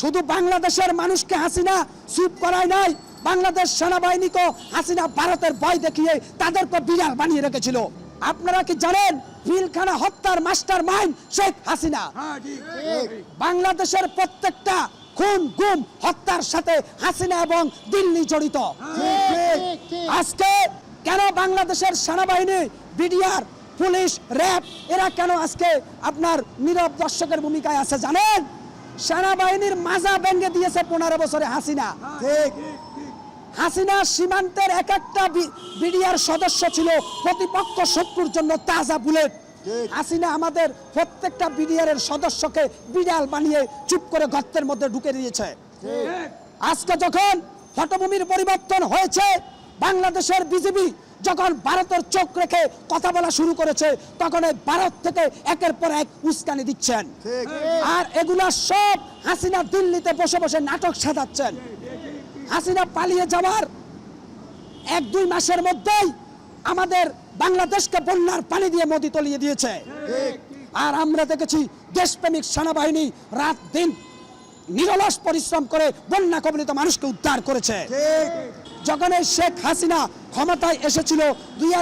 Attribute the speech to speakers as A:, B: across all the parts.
A: শুধু বাংলাদেশের মানুষকে হাসিনা চুপ করায় নাই বাংলাদেশ সেনাবাহিনীকে হাসিনা ভারতের ভয় দেখিয়ে তাদেরকে বিড়াল বানিয়ে রেখেছিল। আপনারা কি জানেন পিলখানা হত্যার মাস্টার মাইন্ড শেখ হাসিনা? বাংলাদেশের প্রত্যেকটা খুন গুম হত্যার সাথে হাসিনা এবং দিল্লি জড়িত। আজকে কেন বাংলাদেশের সেনাবাহিনী বিডিআর পুলিশ র্যাব এরা কেন আজকে আপনার নীরব দর্শকের ভূমিকায় আছে জানেন? সেনাবাহিনীর মাজা ভেঙে দিয়েছে পনেরো বছরে হাসিনা। হাসিনা সীমান্তের এক একটা বিডিআর সদস্য ছিল প্রতিপক্ষ শত্রুর জন্য তাজা বুলেট। হাসিনা আমাদের প্রত্যেকটা বিডিআর এর সদস্যকে বিড়াল বানিয়ে চুপ করে গর্তের মধ্যে ঢুকে দিয়েছে। আজকে যখন পটভূমির পরিবর্তন হয়েছে বাংলাদেশের বিজেপি যখন ভারতের চোখ রেখে কথা বলা শুরু করেছে তখন এই ভারত থেকে একের পর এক উস্কানি দিচ্ছেন। আর এগুলা সব হাসিনা দিল্লিতে বসে বসে নাটক সাজাচ্ছেন। হাসিনা পালিয়ে যাওয়ার এক দুই মাসের মধ্যেই আমাদের বাংলাদেশকে বন্যার পানি দিয়ে মোদি তলিয়ে দিয়েছে। আর আমরা দেখেছি দেশপ্রেমিক সেনাবাহিনী রাত দিন নিরলস পরিশ্রম করে বন্যা কবলিত মানুষকে উদ্ধার করেছে। যখন শেখ হাসিনা ক্ষমতায় এসেছিল দুই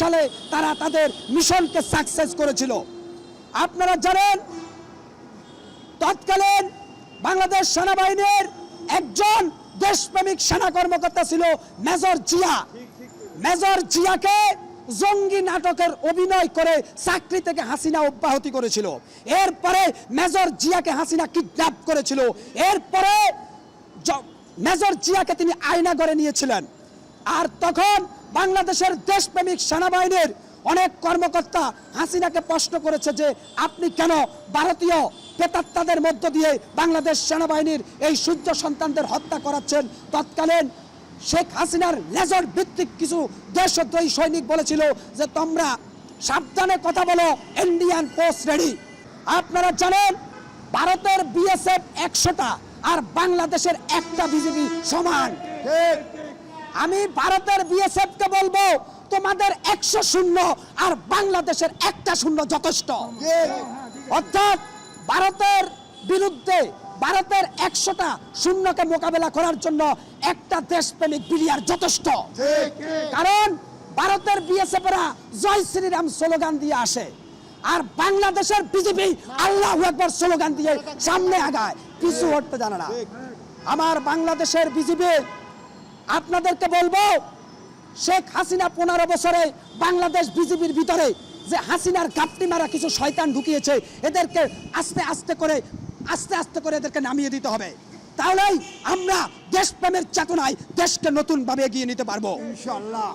A: সালে তারা তাদের মিশনকে সাকসেস করেছিল। আপনারা জানেন তৎকালীন বাংলাদেশ সেনাবাহিনীর একজন দেশপ্রেমিক সেনা কর্মকর্তা ছিল মেজর জিয়া। মেজর জিয়াকে জঙ্গি নাটকের অভিনয় করে চাকরি থেকে হাসিনা অব্যাহতি করেছিল। এরপরে মেজর জিয়াকে হাসিনা কিডন্যাপ করেছিল। এরপরে মেজর জিয়াকে তিনি আয়না করে নিয়েছিলেন। আর তখন বাংলাদেশের দেশপ্রেমিক সেনাবাহিনীর অনেক কর্মকর্তা হাসিনাকে প্রশ্ন করেছে যে, আপনি কেন ভারতীয় প্রেতাত্মাদের মধ্য দিয়ে বাংলাদেশ সেনাবাহিনীর এই সূর্য সন্তানদের হত্যা করাচ্ছেন? তৎকালীন শেখ হাসিনার লেজর ভিত্তিক কিছু দেশদ্রোহী সৈনিক বলেছিল যে তোমরা সাবধানে কথা বলো ইন্ডিয়ান পোস্ট রেডি আপনারা জানেন ভারতের বিএসএফ একশোটা আর বাংলাদেশের একটা বিজেপি সমান। আমি ভারতের বিএসএফ কে বলব তোমাদের একশো শূন্য আর বাংলাদেশের একটা শূন্য যথেষ্ট। অর্থাৎ ভারতের বিরুদ্ধে ভারতের একশোটা শূন্যকে মোকাবেলা করার জন্য একটা দেশপ্রেমিক বিলিয়ার যথেষ্ট। কারণ ভারতের বিএসএফরা জয় শ্রীরাম স্লোগান দিয়ে আসে আর বাংলাদেশের বিজেপি আল্লাহ একবার স্লোগান দিয়ে সামনে আগায়। পিছু হটতে জানে না। আমার বাংলাদেশের বিজেপি আপনাদেরকে বলব শেখ হাসিনা পনেরো বছরে বাংলাদেশ বিজেপির ভিতরে যে হাসিনার গাপটি মারা কিছু শয়তান ঢুকিয়েছে এদেরকে আস্তে আস্তে করে আস্তে আস্তে করে এদেরকে নামিয়ে দিতে হবে। তাহলেই আমরা দেশপ্রেমের চেতনায় দেশকে নতুনভাবে এগিয়ে নিতে পারব।
B: ইনশাল্লাহ